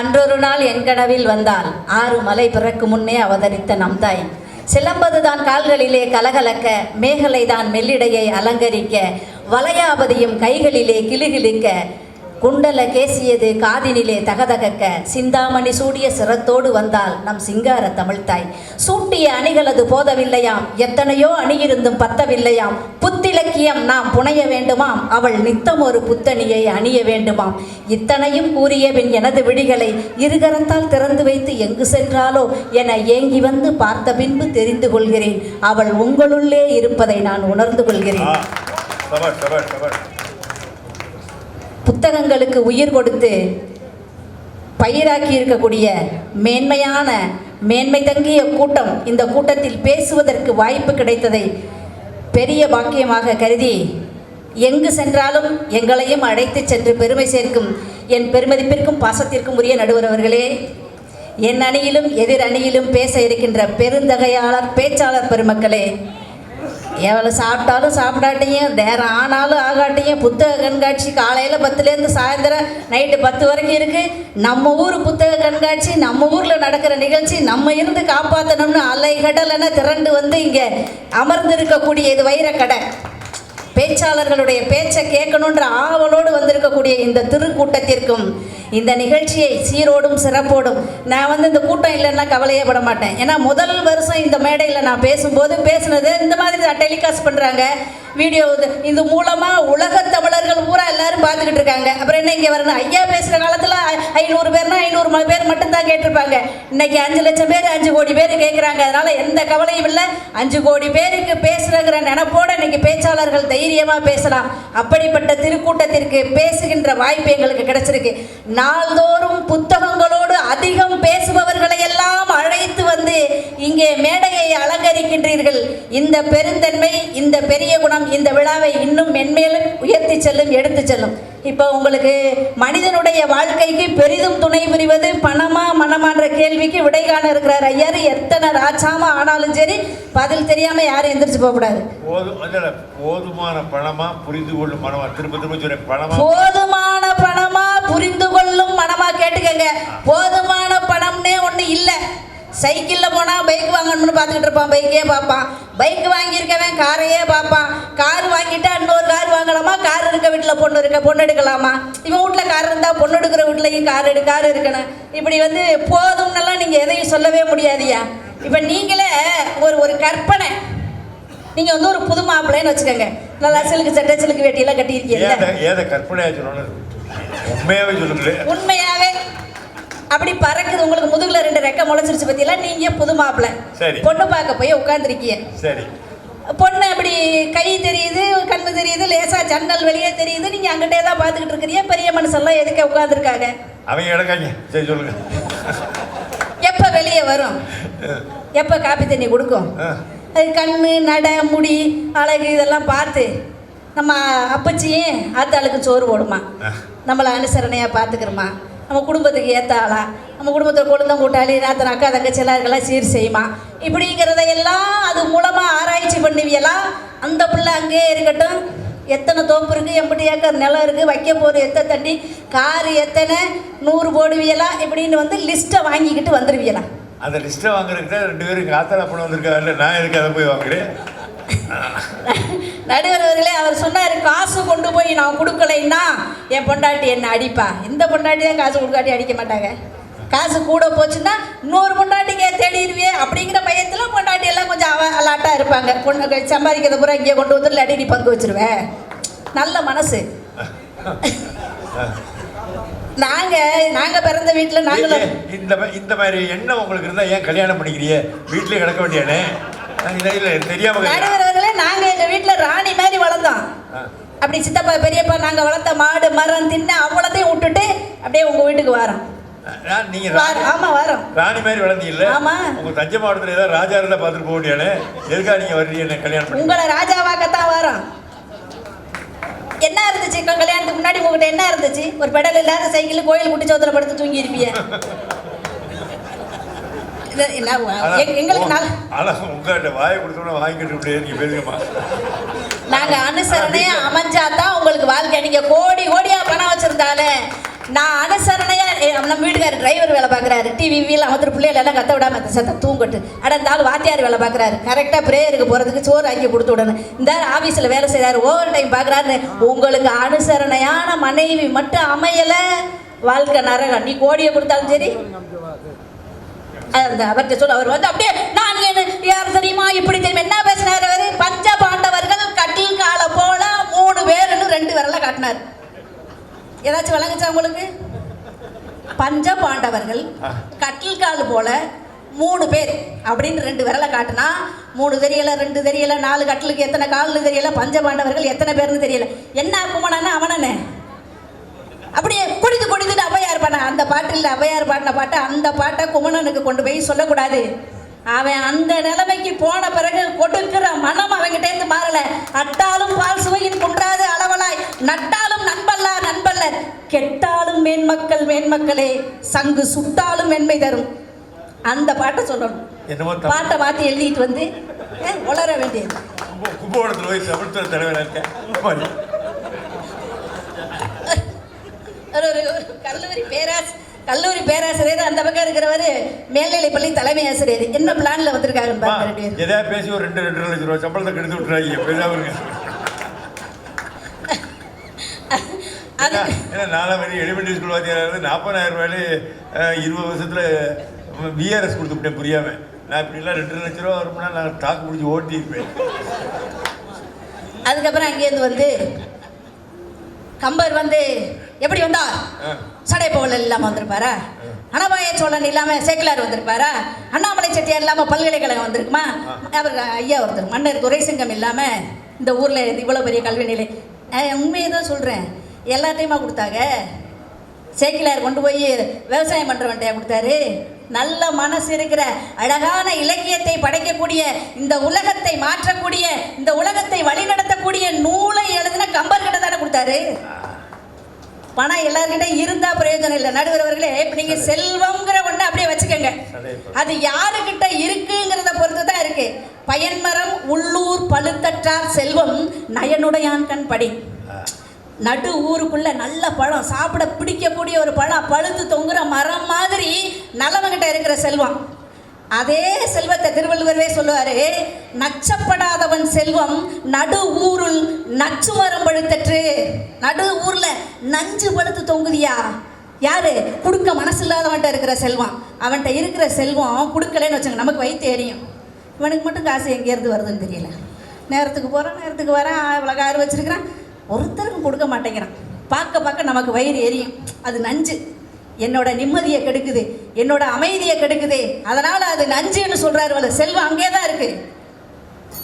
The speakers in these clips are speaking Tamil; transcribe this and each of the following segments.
அன்றொரு நாள் என் கனவில் வந்தால் ஆறு மலை பிறக்கு முன்னே அவதரித்த நம் தாய். சிலம்பதுதான் கால்களிலே கலகலக்க மேகலைதான் மெல்லிடையை அலங்கரிக்க வளையாபதியும் கைகளிலே கிளுகிழுக்க குண்டல கேசியது காதினிலே தகதகக்க. சிந்தாமணி சூடிய சிரத்தோடு வந்தால் நம் சிங்கார தமிழ்த்தாய். சூட்டிய அணிகளது போதவில்லையாம். எத்தனையோ அணியிருந்தும் பத்தவில்லையாம். புத்திலக்கியம் நாம் புனைய வேண்டுமாம். அவள் நித்தம் ஒரு புத்தணியை அணிய வேண்டுமாம். இத்தனையும் கூறிய பின் எனது விழிகளை இருகரத்தால் திறந்து வைத்து எங்கு சென்றாலோ என ஏங்கி வந்து பார்த்த பின்பு தெரிந்து கொள்கிறேன். அவள் உங்களுள்ளே இருப்பதை நான் உணர்ந்து கொள்கிறேன். புத்தகங்களுக்கு உயிர் கொடுத்து பயிராக்கி இருக்கக்கூடிய மேன்மையான மேன்மை தங்கிய கூட்டம் இந்த கூட்டத்தில் பேசுவதற்கு வாய்ப்பு கிடைத்ததை பெரிய பாக்கியமாக கருதி எங்கு சென்றாலும் எங்களையும் அழைத்து சென்று பெருமை சேர்க்கும் என் பெருமதிப்பிற்கும் பாசத்திற்கும் உரிய நடுவர் அவர்களே என் அணியிலும் எதிர் அணியிலும் பேச இருக்கின்ற பெருந்தகையாளர் பேச்சாளர் பெருமக்களே எவ்வளோ சாப்பிட்டாலும் சாப்பிடாட்டியும் நேரம் ஆனாலும் ஆகாட்டியும் புத்தக கண்காட்சி காலையில் பத்துலேருந்து சாயந்தரம் நைட்டு பத்து வரைக்கும் இருக்குது நம்ம ஊர் புத்தக கண்காட்சி நம்ம ஊரில் நடக்கிற நிகழ்ச்சி நம்ம இருந்து காப்பாற்றணும்னு அலை கடலைன்னா திரண்டு வந்து இங்கே அமர்ந்திருக்கக்கூடிய இது வைரக்கடை. பேச்சாளர்களுடைய பேச்சை கேட்கணுன்ற ஆவலோடு வந்திருக்கக்கூடிய இந்த திருக்கூட்டத்திற்கும் இந்த நிகழ்ச்சியை சீரோடும் சிறப்போடும் நான் வந்து இந்த கூட்டம் இல்லைன்னா கவலையே பட மாட்டேன். ஏன்னா முதல் வருஷம் இந்த மேடையில் நான் பேசும்போது பேசுனது இந்த மாதிரி டெலிகாஸ்ட் பண்ணுறாங்க வீடியோ இது. இது மூலமாக உலக தமிழர்கள் பூரா எல்லாரும் பார்த்துக்கிட்டு இருக்காங்க. அப்புறம் என்ன இங்கே வரணும்? ஐயா பேசுகிற காலத்தில் ஐநூறு பேர்னா ஐநூறு பேர் மட்டும்தான் கேட்டிருப்பாங்க. இன்னைக்கு அஞ்சு லட்சம் பேர் அஞ்சு கோடி பேர் கேட்குறாங்க அதனால் எந்த கவலையும் இல்லை. அஞ்சு கோடி பேருக்கு பேசுகிறங்கிற நினப்போட இன்னைக்கு பேச்சாளர்கள் தைரியமாக பேசலாம். அப்படிப்பட்ட திருக்கூட்டத்திற்கு பேசுகின்ற வாய்ப்பு எங்களுக்கு கிடைச்சிருக்கு. நாள்தோறும் புத்தகங்களோடு அதிகம் பேசுபவர்களை எல்லாம் அழைத்து வந்து இங்கே மேடையை அலங்கரிக்கின்றீர்கள். இந்த பெருந்தன்மை இந்த பெரிய குணம் இந்த விழாவை இன்னும் மென்மேலும் உயர்த்தி செல்லும் எடுத்து செல்லும். இப்போ உங்களுக்கு மனிதனுடைய வாழ்க்கைக்கு பெரிதும் துணை புரிவது பணமா மனமான்ற கேள்விக்கு விடை காண இருக்கிறார் ஐயர். எத்தனை ராஜாமா ஆனாலும் சரி பதில் தெரியாம யாரும் எந்திரிச்சு போகக்கூடாது. போதுமான பணமா புரிந்து கொள்ளும் மனமா? திரும்ப திரும்ப சொல்றேன் பணமா? போதுமான பணமா புரிந்து கொள்ளும் மனமா கேட்டுக்கங்க. போதுமான பணம்னே ஒண்ணு இல்ல. சைக்கிள்ல போனா பைக் வாங்கணும்னு பார்த்துக்கிட்டு இருப்பான். பைக்கே பார்ப்பான். பைக் வாங்கியிருக்கவன் காரையே பார்ப்பான். கார் வாங்கிட்டா இன்னொரு கார் வாங்கலாமா? கார் இருக்க வீட்டில் பொண்ணு இருக்க பொண்ணு எடுக்கலாமா? இவன் வீட்டில் கார் இருந்தால் பொண்ணு எடுக்கிற வீட்லையும் கார் எடு கார் இருக்கணும். இப்படி வந்து போதும்னெல்லாம் நீங்கள் எதையும் சொல்லவே முடியாதியா? இப்போ நீங்களே ஒரு ஒரு கற்பனை. நீங்கள் வந்து ஒரு புது மாப்பிள்ளைன்னு வச்சுக்கோங்க. நல்லா சிலுக்கு சட்டை சிலுக்கு வேட்டியெல்லாம் கட்டியிருக்கீங்க ஏத சொல்லணும் உண்மையாவே சொல்லுங்களேன். உண்மையாவே அப்படி பறக்குது உங்களுக்கு முதுகுல ரெண்டு ரெக்க முளைச்சிருச்சு பத்தியெல்லாம் நீங்க புது மாப்பிள்ளை சரி. பொண்ணு பார்க்க போய் உட்காந்துருக்கீங்க சரி. பொண்ணு அப்படி கை தெரியுது கண்ணு தெரியுது லேசா ஜன்னல் வெளியே தெரியுது நீங்க அங்கிட்டே தான் பார்த்துக்கிட்டு இருக்கிறீங்க பெரிய மனுஷெல்லாம் எதுக்கு உட்காந்துருக்காங்க அவங்க இடக்காங்க சரி சொல்லுங்க. எப்ப வெளியே வரும்? எப்ப காப்பி தண்ணி கொடுக்கும். அது கண்ணு நட முடி அழகு இதெல்லாம் பார்த்து நம்ம அப்பச்சியும் ஆத்தாளுக்கு சோறு போடுமா. நம்மளை அனுசரணையாக பார்த்துக்கிறோமா? நம்ம குடும்பத்துக்கு ஏற்ற ஆளா? நம்ம குடும்பத்தில் கொழுந்தம் கூட்டாளி நாத்தன் அக்கா தங்கச்சி எல்லாருக்கெல்லாம் சீர் செய்யுமா? இப்படிங்கிறத எல்லாம் அது மூலமாக ஆராய்ச்சி பண்ணுவியலா? அந்த பிள்ளை அங்கேயே இருக்கட்டும். எத்தனை தோப்பு இருக்குது எண்பது ஏக்கர் நிலம் இருக்குது வைக்க போகிற எத்தனை தண்ணி? காரு எத்தனை? நூறு போடுவியலா? இப்படின்னு வந்து லிஸ்ட்டை வாங்கிக்கிட்டு வந்துடுவியலா அந்த லிஸ்ட்டை வாங்குறதுக்கு ரெண்டு பேரும் காத்தரா பண்ண வந்திருக்காங்க இல்லை நான் எதுக்கு அதை போய் வாங்குறேன்? நடுவர் அவர்களே அவர் சொன்னார் காசு கொண்டு போய் நான் கொடுக்கலைன்னா என் பொண்டாட்டி என்னை அடிப்பா. இந்த பொண்டாட்டி தான் காசு கொடுக்காட்டி அடிக்க மாட்டாங்க. காசு கூட போச்சுன்னா இன்னொரு பொண்டாட்டிக்கு தேடிடுவே அப்படிங்கிற பயத்தில் பொண்டாட்டி எல்லாம் கொஞ்சம் அவ அலாட்டாக இருப்பாங்க. பொண்ணு சம்பாதிக்கிறத பூரா இங்கே கொண்டு வந்து இல்லாட்டி நீ பங்கு வச்சிருவேன் நல்ல மனசு. நாங்கள் நாங்கள் பிறந்த வீட்டில் நாங்களும் இந்த இந்த மாதிரி எண்ணம் உங்களுக்கு இருந்தா ஏன் கல்யாணம் பண்ணிக்கிறீங்க? வீட்லயே கிடக்க வேண்டியானே நான் இல்லை இல்லை தெரியாம கேக்குறேன். நடுவர் அவர்களே நாங்கள் எங்கள் வீட்டில் ராணி மாதிரி வளர்ந்தோம். அப்படி சித்தப்பா பெரியப்பா நாங்கள் வளர்த்த மாடு மரம் தின்ன அவ்வளோத்தையும் விட்டுட்டு அப்படியே உங்கள் வீட்டுக்கு வரோம். நீங்க ஆமா வரோம். ராணி மாதிரி வளர்ந்தீங்கல்ல? ஆமா. உங்க தஞ்சை மாவட்டத்துல ஏதாவது ராஜா இருந்தா பார்த்துட்டு போக வேண்டியானே எதுக்காக நீங்க வர்றீங்க என்ன கல்யாணம் உங்களை ராஜாவாக்கத்தான் வரோம். என்ன இருந்துச்சு? கல்யாணத்துக்கு முன்னாடி உங்ககிட்ட என்ன இருந்துச்சு? ஒரு பெடல் இல்லாத சைக்கிள் கோயில் குட்டி சோத்துல படுத்து தூங்கி இருப்பிய எங்களுக்கு நாள் ஆனா உங்ககிட்ட வாயை கொடுத்தோம்னா வாங்கிட்டு பேசுங்கம்மா அனுசரணையா அமைஞ்சாதான் உங்களுக்கு வாழ்க்கை நீங்க கோடி கோடியா பணம் வச்சிருந்தாலே நான் அனுசரணையா நம்ம வீட்டுக்காரர் டிரைவர் வேலை பார்க்குறாரு டிவி வீல் அவத்தர் பிள்ளைகள் எல்லாம் கத்த விடாம அந்த சத்தம் தூங்கட்டு. அட இந்த ஆள் வாத்தியார் வேலை பார்க்குறாரு. கரெக்டாக ப்ரேயருக்கு போகிறதுக்கு சோறு ஆக்கி கொடுத்து விடணும். இந்த ஆஃபீஸில் வேலை செய்கிறாரு ஓவர் டைம் பார்க்குறாரு உங்களுக்கு அனுசரணையான மனைவி மட்டும் அமையலை. வாழ்க்கை நரகம். நீ கோடியை கொடுத்தாலும் சரி அந்த அவர்கிட்ட சொல்ல அவர் வந்து அப்படியே நான் என்ன யார் தெரியுமா? இப்படி தெரியுமா? என்ன பேசினார் அவரு? பஞ்ச பாண்டவர்கள் கட்டில் கால போல மூணு பேருன்னு ரெண்டு விரல காட்டினார். ஏதாச்சும் விளங்குச்சா உங்களுக்கு? பஞ்ச பாண்டவர்கள் கட்டில் கால் போல மூணு பேர் அப்படின்னு ரெண்டு விரலை காட்டினா மூணு தெரியல ரெண்டு தெரியல நாலு கட்டிலுக்கு எத்தனை கால்னு தெரியல பஞ்ச பாண்டவர்கள் எத்தனை பேர்னு தெரியல. என்ன குமணன்னு அவனன்னு அப்படியே பாடின அந்த பாட்டில் அவ்வையார் பாடின பாட்டை அந்த பாட்டை குமணனுக்கு கொண்டு போய் சொல்லக்கூடாது. அவன் அந்த நிலைமைக்கு போன பிறகு கொடுக்கிற மனம் அவங்கிட்டேருந்து மாறல. அட்டாலும் பால் சுவையின் குன்றாது அளவலாய். நட்டாலும் நண்பல்லா நண்பல்ல. கெட்டாலும் மேன்மக்கள் மேன்மக்களே சங்கு சுட்டாலும் மென்மை தரும். அந்த பாட்டை சொல்லணும். பாட்டை மாற்றி எழுதிட்டு வந்து உளர வேண்டியது. கும்ப- கும்பகோணத்துல போய் தமிழ்துறை தலைவராக இருக்கேன் ஒரு ஒரு கல்லூரி பேராசி கல்லூரி பேராசிரியர் அந்த பக்கம் இருக்கிறவர் மேல்நிலைப் பள்ளி தலைமை ஆசிரியர். என்ன பிளான்ல பாருங்க ரெண்டு பேரும். எதையா பேசி ஒரு ரெண்டு ரெண்டு லட்சம் ரூபாய் சம்பளத்தை கெடுத்து விட்டுறாங்க பெரியாவுங்க அது ஏன்னா நாலாம் வரை எலிமெண்ட்ரி ஸ்கூல் வாத்தியார் நாற்பதாயிரம் ரூபாயிலே இருபது வருஷத்துல விஆர்எஸ் கொடுத்துட்டேன் புரியாம. நான் இப்படிலாம் ரெண்டு லட்ச ரூபா வரும்னா நான் தாக்கு முடிஞ்சு ஓட்டி இருப்பேன் அதுக்கப்புறம் அங்கேருந்து வந்து கம்பர் வந்து எப்படி வந்தா? ஆ. சடைப்பவல் இல்லாம வந்திருப்பாரா அனபாய சோழன் இல்லாம சேக்கிலார் வந்திருப்பாரா? அண்ணாமலை செட்டியார் இல்லாம பல்கலைக்கழகம் வந்திருக்குமா? அவர் ஐயா ஒருத்தர் மன்னர் துரைசிங்கம் இல்லாம இந்த ஊர்ல இவ்வளவு பெரிய கல்வி நிலை. உண்மையை தான் சொல்றேன். எல்லாத்தையுமா கொடுத்தாங்க? சேக்கிலார் கொண்டு போய் விவசாயம் பண்ணுறவன்ட்டையா கொடுத்தாரு? நல்ல மனசு இருக்கிற அழகான இலக்கியத்தை படைக்கக்கூடிய இந்த உலகத்தை மாற்றக்கூடிய இந்த உலகத்தை வழிநடத்தக்கூடிய நூலை எழுதின கம்பர்கிட்ட தானே கொடுத்தாரு? பணம் எல்லார்கிட்ட இருந்தா பிரயோஜனம் இல்லை. நடுவர் அவர்களே இப்ப நீங்க செல்வம்ங்கிற ஒண்ணு அப்படியே வச்சுக்கோங்க. அது யாருக்கிட்ட இருக்குங்கிறத பொறுத்து தான் இருக்கு. பயன்மரம் உள்ளூர் பழுத்தற்றார் செல்வம் நயனுடையான் கண் படி. நடு ஊருக்குள்ள நல்ல பழம் சாப்பிட பிடிக்கக்கூடிய ஒரு பழம் பழுத்து தொங்குற மரம் மாதிரி நல்லவங்கிட்ட இருக்கிற செல்வம். அதே செல்வத்தை திருவள்ளுவரே சொல்லுவாரு நச்சப்படாதவன் செல்வம் நடு ஊருள் நச்சு மரம் பழுத்தற்று. நடு ஊர்ல நஞ்சு பழுத்து தொங்குதியா? யாரு? கொடுக்க மனசு இல்லாதவன்ட்ட இருக்கிற செல்வம். அவன்கிட்ட இருக்கிற செல்வம் கொடுக்கலன்னு வச்சுங்க நமக்கு வயிற்று எரியும். இவனுக்கு மட்டும் காசு எங்கேருந்து வருதுன்னு தெரியல. நேரத்துக்கு போகிறான் நேரத்துக்கு வரான் இவ்வளோ கார் வச்சிருக்கிறான். ஒருத்தருக்கும் கொடுக்க மாட்டேங்கிறான். பார்க்க பார்க்க நமக்கு வயிறு எரியும். அது நஞ்சு. என்னோட நிம்மதியை கெடுக்குது என்னோட அமைதியை கெடுக்குது. அதனால அது நஞ்சுன்னு சொல்றாரு வல செல்வம் அங்கே தான் இருக்கு.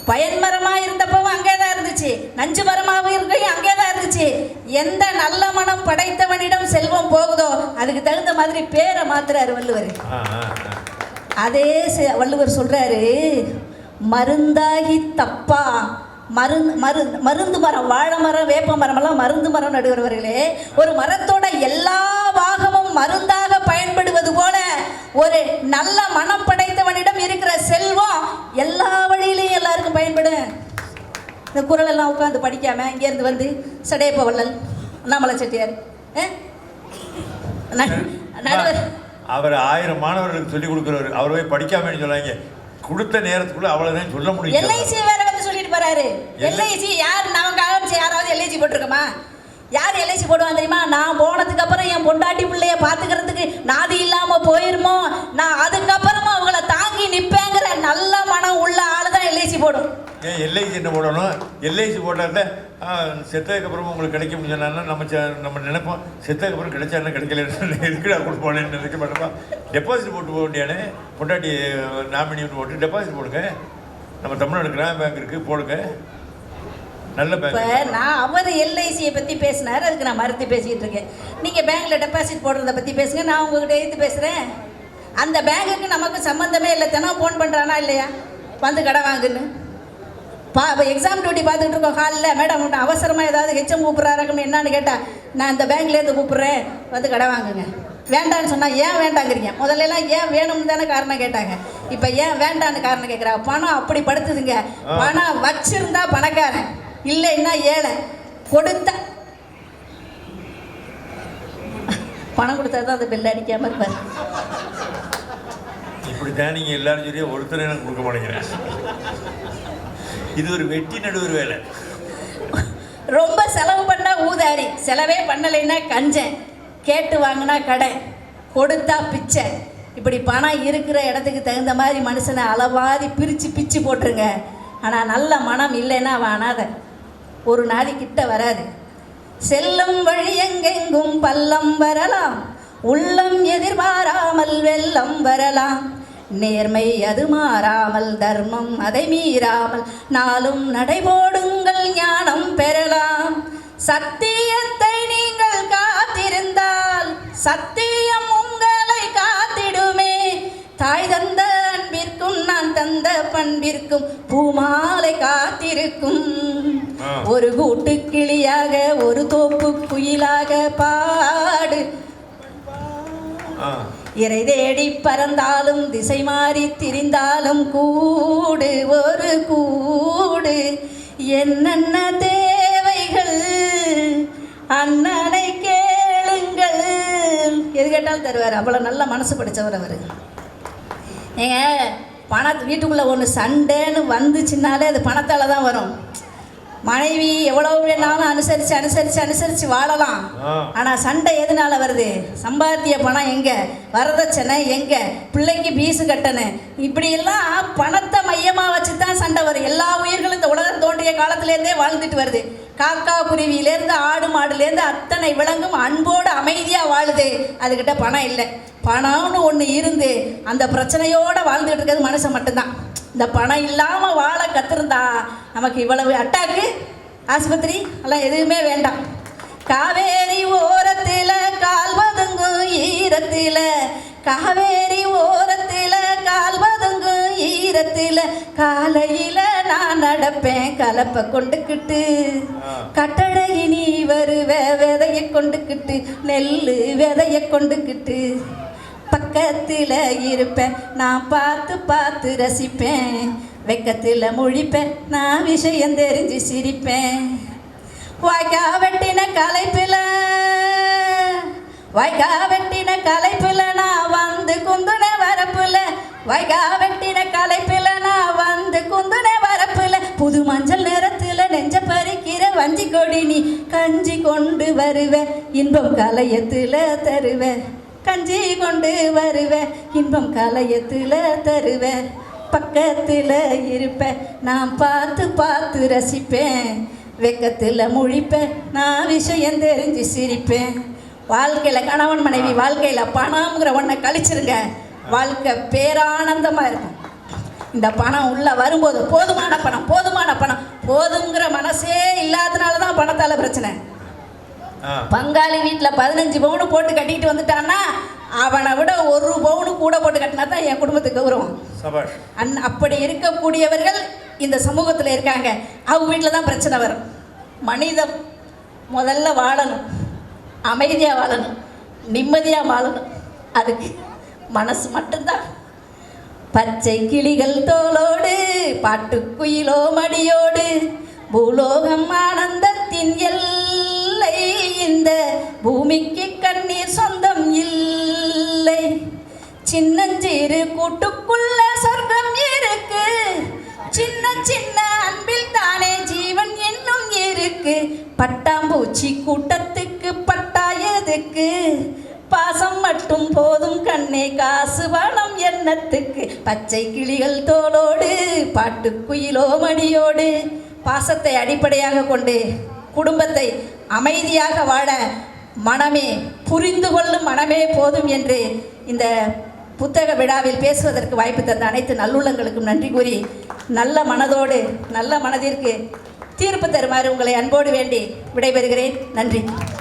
பயன்மரமா இருந்தப்பவும் அங்கே தான் இருந்துச்சு. நஞ்சு மரமாகவும் இருக்கையும் அங்கே தான் இருந்துச்சு. எந்த நல்ல மனம் படைத்தவனிடம் செல்வம் போகுதோ அதுக்கு தகுந்த மாதிரி பேரை மாத்துறாரு வள்ளுவர். அதே வள்ளுவர் சொல்றாரு மருந்தாகி தப்பா மருந்து மருந்து மருந்து மரம் வாழை மரம் வேப்ப மரமெல்லாம் மருந்து மரம் நடுவர்களே ஒரு மரத்தோட எல்லா மருந்தாக பயன்படுவது போல ஒரு நல்ல மனம் படைத்தவனிடம் இருக்கிற செல்வம் எல்லா வழியிலையும் எல்லாருக்கும் பயன்படும். இந்த குரல் எல்லாம் உட்காந்து படிக்காம இங்கேருந்து வந்து சடையப்ப வள்ளல் அண்ணாமலை செட்டியார் நடுவர். அவர் ஆயிரம் மாணவர்களுக்கு சொல்லிக் கொடுக்குறவர் அவர் போய் படிக்காமன்னு சொல்லாங்க கொடுத்த நேரத்துக்குள்ள அவ்வளவுதான் சொல்ல முடியும். எல்ஐசி வேற வந்து சொல்லிட்டு போறாரு. எல்ஐசி யார் நமக்கு யாராவது எல்ஐசி போட்டிருக்கோமா? யார் எல்ஐசி போடுவாங்க தெரியுமா? நான் போனதுக்கு அப்புறம் என் பொண்டாட்டி பிள்ளைய பாத்துக்கிறதுக்கு நாதி இல்லாம போயிருமோ? நான் அதுக்கப்புறமா அவங்கள தாங்கி நிப்பேங்கிற நல்ல மனம் உள்ள ஆள் தான் எல்ஐசி போடும். ஏன் எல்ஐசி என்ன போடணும்? எல்ஐசி போட்டார்ல செத்ததுக்கு அப்புறம் உங்களுக்கு கிடைக்கும் சொன்னா நம்ம நம்ம நினைப்போம். செத்ததுக்கு அப்புறம் கிடைச்சா என்ன கிடைக்கல? இருக்குடா கொடுப்போன்னு நினைக்க மாட்டோமா? டெபாசிட் போட்டு போக வேண்டியானே பொண்டாட்டி நாமினி போட்டு டெபாசிட் போடுங்க. நம்ம தமிழ்நாடு கிராம பேங்க் இருக்குது போடுங்க. இப்ப நான் அவர் எல்ஐசியை பத்தி பேசினாரு அதுக்கு நான் மறுத்து பேசிக்கிட்டு இருக்கேன். நீங்க பேங்க்ல டெபாசிட் போடுறத பத்தி பேசுங்க நான் உங்ககிட்ட எடுத்து பேசுறேன். அந்த பேங்குக்கு நமக்கு சம்பந்தமே இல்லை தினம் ஃபோன் பண்றானா இல்லையா? வந்து கடை வாங்குன்னு. பா எக்ஸாம் டியூட்டி பார்த்துட்டு இருக்கோம் ஹாலில் மேடம் உன்னை அவசரமாக ஏதாவது ஹெச்எம் கூப்பிட்றாருன்னு என்னன்னு கேட்டால் நான் இந்த பேங்க்லேருந்து கூப்பிட்றேன். வந்து கடை வாங்குங்க. வேண்டான்னு சொன்னால் ஏன் வேண்டாங்கிறீங்க? முதல்ல எல்லாம் ஏன் வேணும்னு தானே காரணம் கேட்டாங்க. இப்போ ஏன் வேண்டான்னு காரணம் கேட்குறாங்க பணம் அப்படி படுத்துதுங்க. பணம் வச்சிருந்தா பணக்காரன். இல்லைன்னா ஏழை. கொடுத்தா. பணம் கொடுத்தா தான் அந்த பெல் அடிக்காமல் இருப்பார். இப்படி தான் நீங்கள் எல்லாரும் சொல்லியா ஒருத்தர் எனக்கு கொடுக்க மாட்டேங்கிறேன் இது ஒரு வெட்டி நடுவர் வேலை. ரொம்ப செலவு பண்ணா ஊதாரி. செலவே பண்ணலைன்னா கஞ்சன் கேட்டு வாங்கினா கடை. கொடுத்தா பிச்சை. இப்படி பணம் இருக்கிற இடத்துக்கு தகுந்த மாதிரி மனுஷனை அளவாதி பிரித்து பிச்சு போட்டுருங்க. ஆனால் நல்ல மனம் இல்லைன்னா அவன் அனாதை. ஒரு நாதி கிட்ட வராது. செல்லும் வழி எங்கெங்கும் பள்ளம் வரலாம். உள்ளம் எதிர்பாராமல் வெள்ளம் வரலாம். நேர்மை அது மாறாமல் தர்மம் அதை மீறாமல் நாளும் நடைபோடுங்கள் ஞானம் பெறலாம். சத்தியத்தை நீங்கள் காத்திருந்தால் சத்தியம் உங்களை காத்திடுமே. தாய் தந்த நான் தந்த பண்பிற்கும் பூமாலை காத்திருக்கும். ஒரு கூட்டு கிளியாக ஒரு தோப்பு குயிலாக பாடு. இறை தேடி பறந்தாலும் திசை மாறி திரிந்தாலும் கூடு ஒரு கூடு. என்னென்ன தேவைகள்? அண்ணனை கேளுங்கள். எது கேட்டாலும் தருவார். அவ்வளோ நல்ல மனசு படித்தவர் அவர். ஏங்க பணத்து வீட்டுக்குள்ளே ஒன்று சண்டைன்னு வந்துச்சுனாலே அது பணத்தால் தான் வரும். மனைவி எவ்வளவு வேணாலும் அனுசரித்து அனுசரித்து அனுசரித்து வாழலாம். ஆனால் சண்டை எதனால வருது? சம்பாத்திய பணம் எங்கே? வரதட்சணை எங்கே? பிள்ளைக்கு பீஸு கட்டணும் இப்படியெல்லாம் பணத்தை மையமாக வச்சு தான் சண்டை வரும் எல்லா உயிர்களும் இந்த உலகம் தோன்றிய காலத்திலேருந்தே வாழ்ந்துட்டு வருது. காக்கா குருவியிலேருந்து ஆடு மாடுலேருந்து அத்தனை விலங்கும் அன்போடு அமைதியாக வாழுது. அதுக்கிட்ட பணம் இல்லை. பணம்னு ஒன்று இருந்து அந்த பிரச்சனையோடு வாழ்ந்துட்டு இருக்கிறது மனுஷன் மட்டும்தான். இந்த பணம் இல்லாமல் வாழ கற்றுருந்தா நமக்கு இவ்வளவு அட்டாக்கு ஆஸ்பத்திரி? எல்லாம் எதுவுமே வேண்டாம். காவேரி ஓரத்தில் கால் வதங்கும் ஈரத்தில் காவேரி ஓரத்தில் கால் ஈரத்தில் காலையில் நான் நடப்பேன். கலப்பை கொண்டுக்கிட்டு கட்டழகி நீ வருவ விதைய கொண்டுக்கிட்டு நெல் விதைய கொண்டுக்கிட்டு பக்கத்தில் இருப்பேன். நான் பார்த்து பார்த்து ரசிப்பேன். வெக்கத்தில் முழிப்பேன். நான் விஷயம் தெரிஞ்சு சிரிப்பேன். வாய்க்கா வெட்டின கலைப்பில் வைகா வெட்டின கலைப்புல நான் வந்து குந்துன வரப்புல. வைகா வெட்டின கலைப்புல நான் வந்து குந்துன வரப்புல. புது மஞ்சள் நேரத்தில் நெஞ்ச பறிக்கிற வஞ்சி கொடி நீ கஞ்சி கொண்டு வருவ. இன்பம் கலையத்தில் தருவ. கஞ்சி கொண்டு வருவ. இன்பம் கலையத்தில் தருவ. பக்கத்தில் இருப்பேன் நான் பார்த்து பார்த்து ரசிப்பேன். வெக்கத்தில் முழிப்பேன். நான் விஷயம் தெரிஞ்சு சிரிப்பேன். வாழ்க்கையில் கணவன் மனைவி வாழ்க்கையில் பணம்ங்கிற ஒன்றை கழிச்சிருங்க. வாழ்க்கை பேரானந்தமாக இருக்கும். இந்த பணம் உள்ளே வரும்போது போதுமான பணம் போதுமான பணம். போதுங்கிற மனசே இல்லாதனால தான் பணத்தால் பிரச்சனை. பங்காளி வீட்டில் பதினஞ்சு பவுனு போட்டு கட்டிட்டு வந்துட்டான்னா அவனை விட ஒரு பவுனு கூட போட்டு கட்டினா தான் என் குடும்பத்துக்கு கௌரவம். அந் அப்படி இருக்கக்கூடியவர்கள் இந்த சமூகத்தில் இருக்காங்க. அவங்க வீட்டில் தான் பிரச்சனை வரும். மனிதம் முதல்ல வாழணும். அமைதியாக வாழணும். நிம்மதியாக வாழணும். அதுக்கு மனசு மட்டும்தான். பச்சை கிளிகள் தோளோடு பாட்டுக்குயிலோ மடியோடு பூலோகம் ஆனந்தத்தின் எல்லை இந்த பூமிக்கு கண்ணீர் சொந்தம் இல்லை. சின்னஞ்சிறு கூட்டுக்குள்ள சொர்க்கம் இருக்கு. சின்ன சின்ன அன்பில் தானே ஜீவன் என்னும் இருக்கு. பட்டாம்பூச்சி கூட்டத்துக்கு என்னத்துக்கு? பாசம் மட்டும் போதும் கண்ணே காசு பணம் எண்ணத்துக்கு பச்சை கிளிகள் தோளோடு பாட்டுக்குயிலோ மடியோடு. பாசத்தை அடிப்படையாக கொண்டு குடும்பத்தை அமைதியாக வாழ மனமே புரிந்து கொள்ளும் மனமே போதும் என்று இந்த புத்தக விழாவில் பேசுவதற்கு வாய்ப்பு தந்த அனைத்து நல்லுள்ளங்களுக்கும் நன்றி கூறி நல்ல மனதோடு நல்ல மனதிற்கு தீர்ப்பு தருமாறு உங்களை அன்போடு வேண்டி விடைபெறுகிறேன். நன்றி.